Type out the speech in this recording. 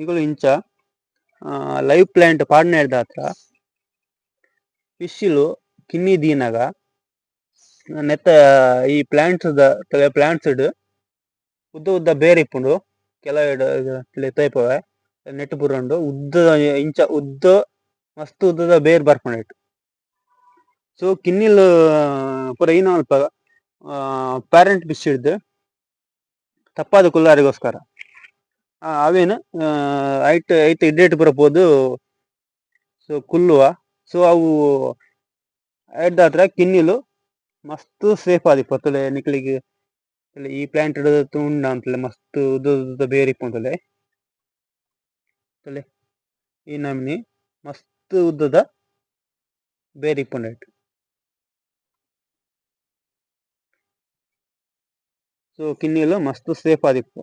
ಈಗಲೂ ಇಂಚ live plant ಪಾಡ್ನೆಡ್ ಹತ್ರ, ಪಿಶಿಲು, ಕಿನ್ನಿ ದೀನಗ, ನೆತ್ತ ಈ ಪ್ಲಾಂಟ್ಸ್ ತಲೆ ಪ್ಲಾಂಟ್ಸ್ ಉದ್ದ ಉದ್ದ ಬೇರೆ ಇಪ್ಪುಂಡು ಕೆಲವು ತೈಪವೆ ನೆಟ್ ಉಂಡು ಉದ್ದ ಇಂಚ ಉದ್ದ, ಮಸ್ತ್ ಉದ್ದದ ಬೇರ್ ಬರ್ಕೊಂಡು ಇಟ್ಟು ಸೊ ಕಿನ್ನಿಲ್ ಪುರ ಈನ ಅಲ್ಪ ಪ್ಯಾರೆಂಟ್ ಬಿಸಿ ಹಿಡ್ದು ತಪ್ಪಾದ ಕುಲ್ಲಾರೆಗೋಸ್ಕರ. ಅವೇನ್ ಐಟ್ ಐಟ್ ಇಡೇಟ್ ಬರಬಹುದು ಸೊ, ಕುಲ್ಲುವ. ಸೊ, ಅವು ಐಟ್ ಹತ್ರ ಕಿನ್ನಿಲು. ಮಸ್ತ್ ಸೇಫ್ ಆದಿ ಪತ್ತಲೆ ನಿಕ್ಲಿಗ್. ಈ ಪ್ಲಾಂಟ್ ತೂಂಡ ಅಂತಲೆ, ಮಸ್ತ್ ಉದ್ದ ಬೇರ್ ಇಪ್ಪುಂಡುಲೆ ತಲೆ, ಈ ನಮ್ನಿ ಮಸ್ತ್ ಉದ್ದದ ಬೇರ್ ಇಪ್ಪುಂಡು ಐಟ್ ಸೊ, ಕಿನ್ನಿಲು ಮಸ್ತ್ ಸೇಫ್ ಆದಿಪ್ಪು